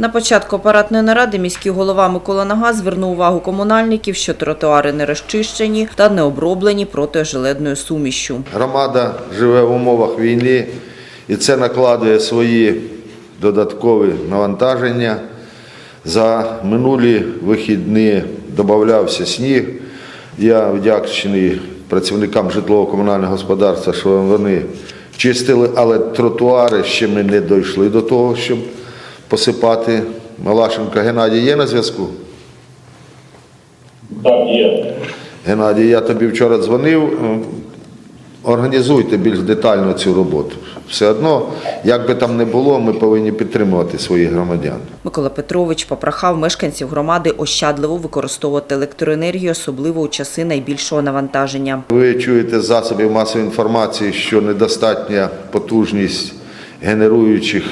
На початку апаратної наради міський голова Микола Нага звернув увагу комунальників, що тротуари не розчищені та не оброблені протиожеледною сумішю. Громада живе в умовах війни і це накладує свої додаткові навантаження. За минулі вихідні додався сніг. Я вдячний працівникам житлово-комунального господарства, що вони чистили, але тротуари ще ми не дійшли до того, щоб посипати. Малашенко Геннадій є на зв'язку? Так, є. Геннадій, я тобі вчора дзвонив. Організуйте більш детально цю роботу. Все одно, як би там не було, ми повинні підтримувати своїх громадян. Микола Петрович попрохав мешканців громади ощадливо використовувати електроенергію, особливо у часи найбільшого навантаження. Ви чуєте з засобів масової інформації, що недостатня потужність генеруючих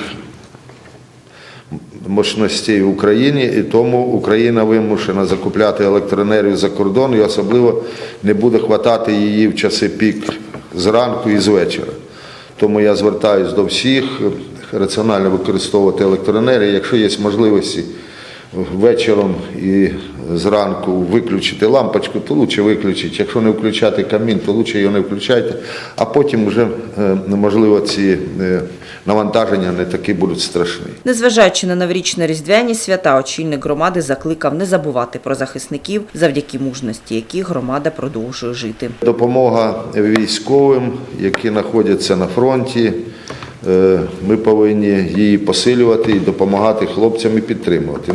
мощностей в Україні, і тому Україна вимушена закупляти електроенергію за кордон, і особливо не буде хватати її в часи пік зранку і з вечора. Тому я звертаюся до всіх раціонально використовувати електроенергію. Якщо є можливості вечором і зранку виключити лампочку, то краще виключити. Якщо не включати камін, то краще його не включайте. А потім вже, е, можливо, ці е, навантаження не такі будуть страшні. Незважаючи на новорічні різдвяні свята, очільник громади закликав не забувати про захисників, завдяки мужності яких громада продовжує жити. Допомога військовим, які знаходяться на фронті. е, Ми повинні її посилювати і допомагати хлопцям і підтримувати.